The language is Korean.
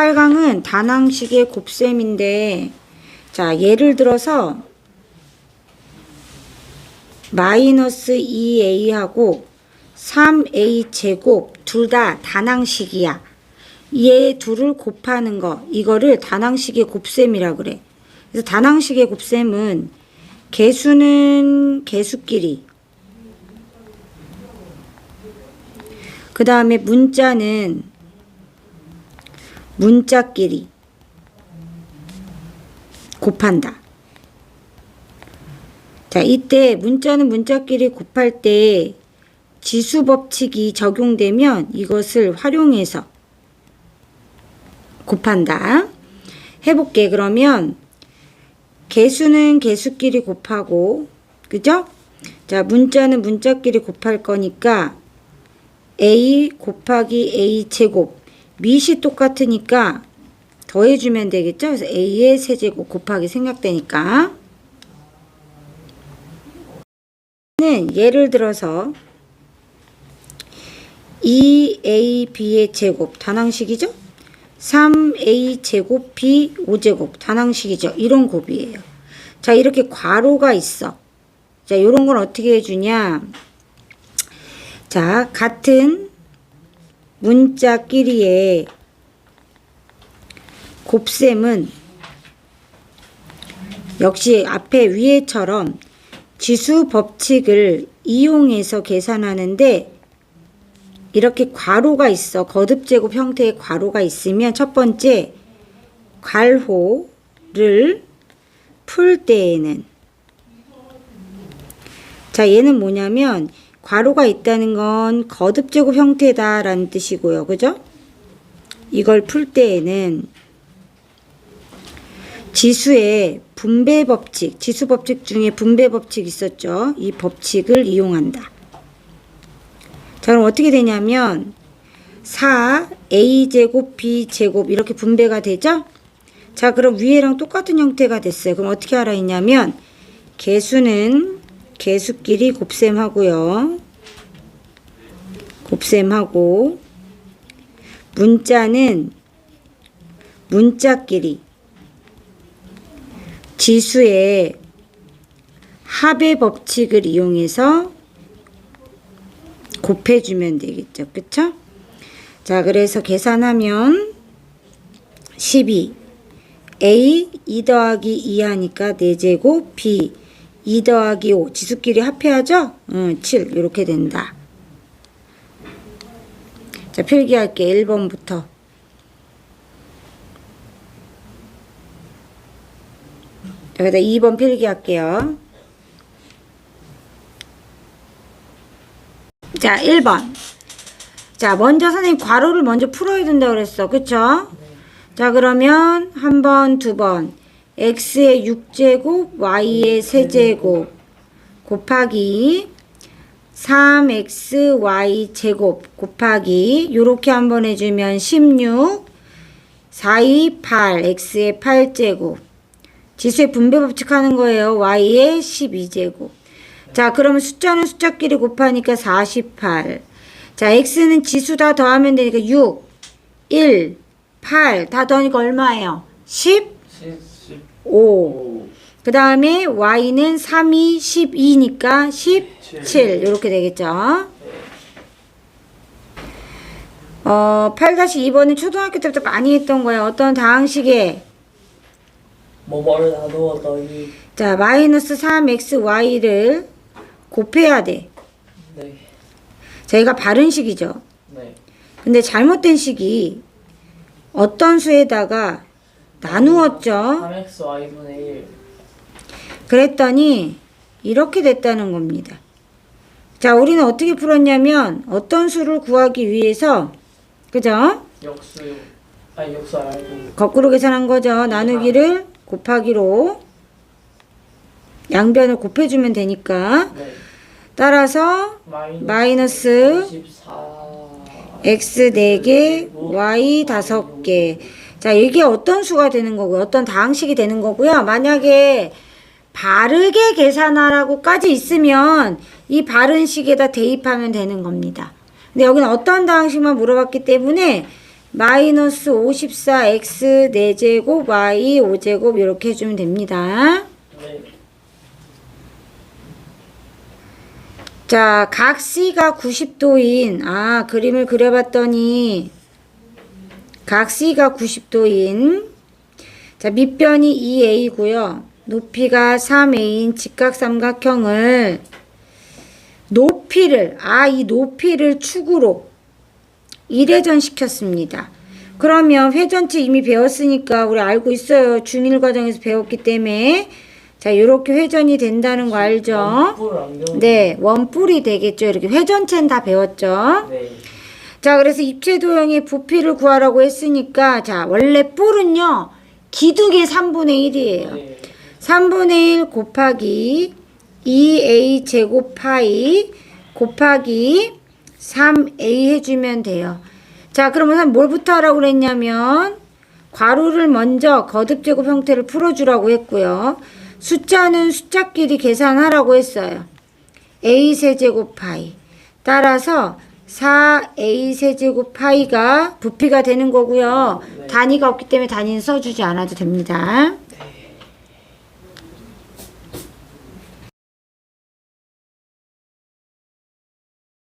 8강은 다낭식의 곱셈인데 자 예를 들어서 마이너스 2a하고 3a 제곱 둘다 다낭식이야. 얘 둘을 곱하는 거 이거를 다낭식의 곱셈이라 그래. 그래서 다낭식의 곱셈은 개수는 개수끼리 그 다음에 문자는 문자끼리 곱한다. 자, 이때 문자는 문자끼리 곱할 때 지수 법칙이 적용되면 이것을 활용해서 곱한다. 해볼게. 그러면 개수는 개수끼리 곱하고, 그죠? 자, 문자는 문자끼리 곱할 거니까 a 곱하기 a 제곱 밑이 똑같으니까 더해주면 되겠죠? 그래서 a의 세제곱 곱하기 생략되니까 는 예를 들어서 2ab의 제곱 단항식이죠? 3a 제곱 b 5제곱 단항식이죠. 이런 곱이에요. 자 이렇게 괄호가 있어. 자 이런 건 어떻게 해주냐? 자 같은 문자끼리의 곱셈은 역시 앞에 위에처럼 지수 법칙을 이용해서 계산하는데 이렇게 괄호가 있어. 거듭 제곱 형태의 괄호가 있으면 첫 번째 괄호를 풀 때에는 자, 얘는 뭐냐면 괄호가 있다는 건 거듭 제곱 형태다 라는 뜻이고요. 그죠? 이걸 풀 때에는 지수의 분배 법칙, 지수 법칙 중에 분배 법칙 있었죠. 이 법칙을 이용한다. 자, 그럼 어떻게 되냐면 4a제곱 b제곱 이렇게 분배가 되죠? 자, 그럼 위에랑 똑같은 형태가 됐어요. 그럼 어떻게 알아있냐면 개수는 개수끼리 곱셈하고요. 곱셈하고 문자는 문자끼리 지수의 합의 법칙을 이용해서 곱해주면 되겠죠. 그쵸? 자, 그래서 계산하면 12. A 2 더하기 2 하니까 4제곱 B 2 더하기 5 지수끼리 합해야죠? 응, 7 이렇게 된다. 자, 필기할게 1번부터. 여기다 2번 필기할게요. 자, 1번. 자, 먼저 선생님 괄호를 먼저 풀어야 된다고 그랬어. 그쵸? 자, 그러면 한 번, 두 번. X의 6제곱, y의 세제곱 곱하기 3xy 제곱 곱하기 요렇게 한번 해주면 16 4, 2, 8 x의 8제곱 지수의 분배 법칙 하는 거예요. y의 12제곱 자, 그러면 숫자는 숫자끼리 곱하니까 48. 자, x는 지수 다 더하면 되니까 6, 1, 8. 다 더하니까 얼마예요? 10, 5. 그 다음에 y는 3이 12니까 17. 이렇게 되겠죠. 어, 8-2번은 초등학교 때부터 많이 했던 거예요. 어떤 다항식에 뭐뭐를 나누었더니 자, 마이너스 3xy를 곱해야 돼. 네, 저희가 바른 식이죠. 네, 근데 잘못된 식이 어떤 수에다가 나누었죠. 3x y분의 1 그랬더니 이렇게 됐다는 겁니다. 자, 우리는 어떻게 풀었냐면 어떤 수를 구하기 위해서 그죠? 역수 아니 역수 알고 거꾸로 계산한 거죠. 나누기를 곱하기로 양변을 곱해주면 되니까 네 따라서 마이너스, 마이너스 24 x 4개, y 5개. 자, 이게 어떤 수가 되는 거고요. 어떤 다항식이 되는 거고요. 만약에 바르게 계산하라고까지 있으면 이 바른 식에다 대입하면 되는 겁니다. 근데 여기는 어떤 다항식만 물어봤기 때문에 마이너스 54x 4제곱 y 5제곱 이렇게 해주면 됩니다. 네. 자, 각 C가 90도인, 아, 그림을 그려봤더니, 각 C가 90도인, 자, 밑변이 2A고요 높이가 3A인 직각삼각형을, 높이를, 아, 이 높이를 축으로 1회전 시켰습니다. 그러면 회전치 이미 배웠으니까 우리 알고 있어요. 중1 과정에서 배웠기 때문에. 자, 이렇게 회전이 된다는 거 알죠? 네, 원뿔이 되겠죠. 이렇게 회전체는 다 배웠죠. 네. 자, 그래서 입체 도형의 부피를 구하라고 했으니까, 자, 원래 뿔은요, 기둥의 3분의 1이에요. 네. 3분의 1 곱하기 2a 제곱 파이 곱하기 3a 해주면 돼요. 자, 그러면 뭘부터 하라고 그랬냐면, 괄호를 먼저 거듭 제곱 형태를 풀어주라고 했고요. 숫자는 숫자끼리 계산하라고 했어요. a 세제곱 파이. 따라서 4a 세제곱 파이가 부피가 되는 거고요. 네. 단위가 없기 때문에 단위는 써주지 않아도 됩니다.